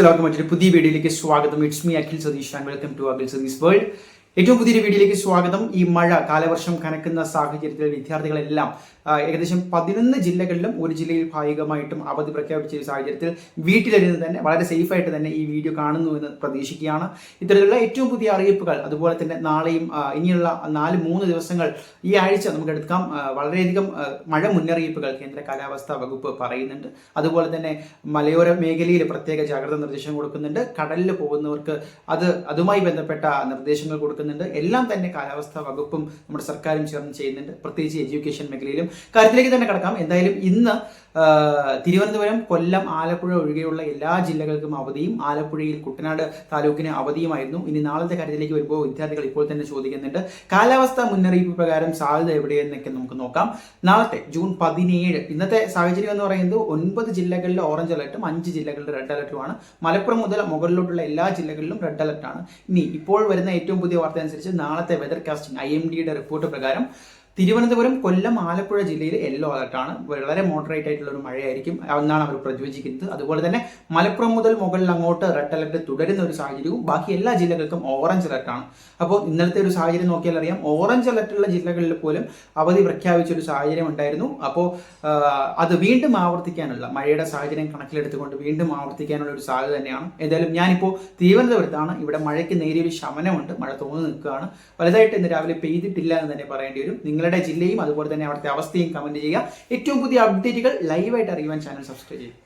എല്ലാവർക്കും മറ്റൊരു പുതിയ വീഡിയോയിലേക്ക് സ്വാഗതം. It's me Akhil Satheesh and welcome to Akhil Satheesh world ഏറ്റവും പുതിയൊരു വീഡിയോയിലേക്ക് സ്വാഗതം. ഈ മഴ കാലവർഷം കനക്കുന്ന സാഹചര്യത്തിൽ വിദ്യാർത്ഥികളെല്ലാം ഏകദേശം പതിനൊന്ന് ജില്ലകളിലും ഒരു ജില്ലയിൽ ഭാഗികമായിട്ടും അവധി പ്രഖ്യാപിച്ച ഒരു സാഹചര്യത്തിൽ വീട്ടിലിരുന്ന് തന്നെ വളരെ സേഫായിട്ട് തന്നെ ഈ വീഡിയോ കാണുന്നു എന്ന് പ്രതീക്ഷിക്കുകയാണ്. ഇത്തരത്തിലുള്ള ഏറ്റവും പുതിയ അറിയിപ്പുകൾ അതുപോലെ തന്നെ നാളെയും ഇനിയുള്ള നാല് മൂന്ന് ദിവസങ്ങൾ ഈ ആഴ്ച നമുക്ക് എടുക്കാം. വളരെയധികം മഴ മുന്നറിയിപ്പുകൾ കേന്ദ്ര കാലാവസ്ഥാ വകുപ്പ് പറയുന്നുണ്ട്. അതുപോലെ തന്നെ മലയോര മേഖലയിൽ പ്രത്യേക ജാഗ്രത നിർദ്ദേശം കൊടുക്കുന്നുണ്ട്. കടലിൽ പോകുന്നവർക്ക് അത് അതുമായി ബന്ധപ്പെട്ട നിർദ്ദേശങ്ങൾ കൊടുക്കുന്നുണ്ട്. എല്ലാം തന്നെ കാലാവസ്ഥാ വകുപ്പും നമ്മുടെ സർക്കാരും ചേർന്ന് ചെയ്യുന്നുണ്ട്. പ്രത്യേകിച്ച് എഡ്യൂക്കേഷൻ മേഖലയിലും കാര്യത്തിലേക്ക് തന്നെ കിടക്കാം. എന്തായാലും ഇന്ന് തിരുവനന്തപുരം കൊല്ലം ആലപ്പുഴ ഒഴികെയുള്ള എല്ലാ ജില്ലകൾക്കും അവധിയും ആലപ്പുഴയിൽ കുട്ടനാട് താലൂക്കിന് അവധിയുമായിരുന്നു. ഇനി നാളത്തെ കാര്യത്തിലേക്ക് വരുമ്പോൾ വിദ്യാർത്ഥികൾ ഇപ്പോൾ തന്നെ ചോദിക്കുന്നുണ്ട്. കാലാവസ്ഥ മുന്നറിയിപ്പ് പ്രകാരം സാധ്യത എവിടെയെന്നൊക്കെ നമുക്ക് നോക്കാം. നാളത്തെ ജൂൺ പതിനേഴ് ഇന്നത്തെ സാഹചര്യം എന്ന് പറയുന്നത് ഒൻപത് ജില്ലകളിലെ ഓറഞ്ച് അലർട്ടും അഞ്ച് ജില്ലകളിലെ റെഡ് അലർട്ടുമാണ് മലപ്പുറം മുതൽ മുകളിലോട്ടുള്ള എല്ലാ ജില്ലകളിലും റെഡ് അലർട്ടാണ്. ഇനി ഇപ്പോൾ വരുന്ന ഏറ്റവും പുതിയ വാർത്ത അനുസരിച്ച് നാളത്തെ വെതർ കാസ്റ്റിംഗ് ഐ എം ഡിയുടെ റിപ്പോർട്ട് പ്രകാരം തിരുവനന്തപുരം കൊല്ലം ആലപ്പുഴ ജില്ലയിൽ യെല്ലോ അലർട്ടാണ് വളരെ മോഡറേറ്റ് ആയിട്ടുള്ള ഒരു മഴയായിരിക്കും. എന്നാണ് അവർ പ്രവചിക്കുന്നത് അതുപോലെ തന്നെ മലപ്പുറം മുതൽ മുകളിൽ അങ്ങോട്ട് റെഡ് അലർട്ട് തുടരുന്ന ഒരു സാഹചര്യവും ബാക്കി എല്ലാ ജില്ലകൾക്കും ഓറഞ്ച് അലർട്ടാണ് അപ്പോൾ ഇന്നലത്തെ ഒരു സാഹചര്യം നോക്കിയാൽ അറിയാം. ഓറഞ്ച് അലർട്ടുള്ള ജില്ലകളിൽ പോലും അവധി പ്രഖ്യാപിച്ച ഒരു സാഹചര്യം ഉണ്ടായിരുന്നു. അപ്പോൾ അത് വീണ്ടും ആവർത്തിക്കാനുള്ള മഴയുടെ സാഹചര്യം കണക്കിലെടുത്തുകൊണ്ട് വീണ്ടും ആവർത്തിക്കാനുള്ള ഒരു സാധ്യത തന്നെയാണ്. ഏതായാലും ഞാനിപ്പോൾ തിരുവനന്തപുരത്താണ്. ഇവിടെ മഴയ്ക്ക് നേരിയൊരു ശമനമുണ്ട്. മഴ തോന്നി നിൽക്കുകയാണ്. വലുതായിട്ട് ഇന്ന് രാവിലെ പെയ്തിട്ടില്ല എന്ന് തന്നെ പറയേണ്ടി വരും. നിങ്ങളുടെ ജില്ലയും അതുപോലെ തന്നെ അവിടുത്തെ അവസ്ഥയും കമന്റ് ചെയ്യുക. ഏറ്റവും പുതിയ അപ്ഡേറ്റുകൾ ലൈവായിട്ട് അറിയുവാൻ ചാനൽ സബ്സ്ക്രൈബ് ചെയ്യും